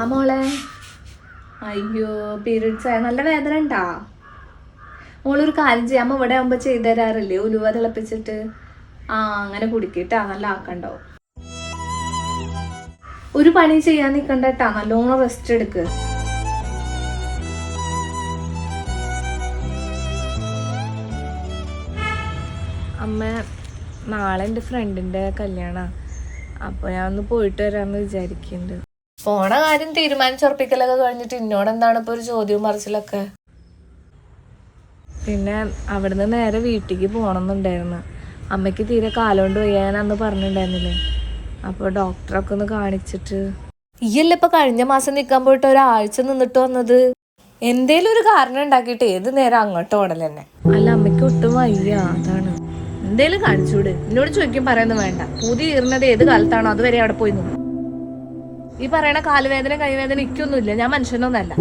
ആ മോളെ. അയ്യോ പീരീഡ്സ് ആയ നല്ല വേദന ഉണ്ടാ. മോളൊരു കാര്യം ചെയ്യാം. അമ്മ ഇവിടെ ആകുമ്പോ ചെയ്തു തരാറില്ലേ? ഉലുവ തിളപ്പിച്ചിട്ട്. ആ അങ്ങനെ കുടിക്കിട്ടാ. നല്ല ആക്കണ്ടാവും. ഒരു പണി ചെയ്യാൻ നിക്കണ്ടട്ടാ. നല്ലോണം റെസ്റ്റ് എടുക്ക്. അമ്മ നാളെ എന്റെ ഫ്രണ്ടിന്റെ കല്യാണമാണ് അപ്പോൾ ഞാൻ ഒന്ന് പോയിട്ട് വരാമെന്ന് വിചാരിക്കുന്നുണ്ട് പോണ കാര്യം തീരുമാനിച്ചുറപ്പിക്കലൊക്കെ കഴിഞ്ഞിട്ട് എന്നോട് എന്താണ് ഇപ്പോൾ ഒരു ചോദ്യവും പറച്ചിലൊക്കെ പിന്നെ അവിടുന്ന് നേരെ വീട്ടിലേക്ക് പോകണമെന്നുണ്ടായിരുന്നു അമ്മയ്ക്ക് തീരെ കാലുകൊണ്ട് വയ്യാനാന്ന് പറഞ്ഞിട്ടുണ്ടായിരുന്നില്ലേ അപ്പോൾ ഡോക്ടറൊക്കെ ഒന്ന് കാണിച്ചിട്ട്. ഇയല്ല ഇപ്പൊ കഴിഞ്ഞ മാസം നിൽക്കാൻ പോയിട്ട് ഒരാഴ്ച നിന്നിട്ട് വന്നത്? എന്തേലും ഒരു കാരണം ഉണ്ടാക്കിയിട്ട് ഏത് നേരം അങ്ങോട്ട് ഓടൽ തന്നെ അല്ല അമ്മയ്ക്ക് ഒട്ടും വയ്യ അതാണ്. എന്തേലും കാണിച്ചൂട്? എന്നോട് ചോദിക്കും പറയുന്നത് വേണ്ട. പൂതി തീർന്നത് ഏത് കാലത്താണോ? അതുവരെ അവിടെ പോയി നിന്നു. ഈ പറയണ കാലുവേദന കൈവേദന ഇക്കൊന്നുമില്ല. ഞാൻ മനുഷ്യനൊന്നല്ല.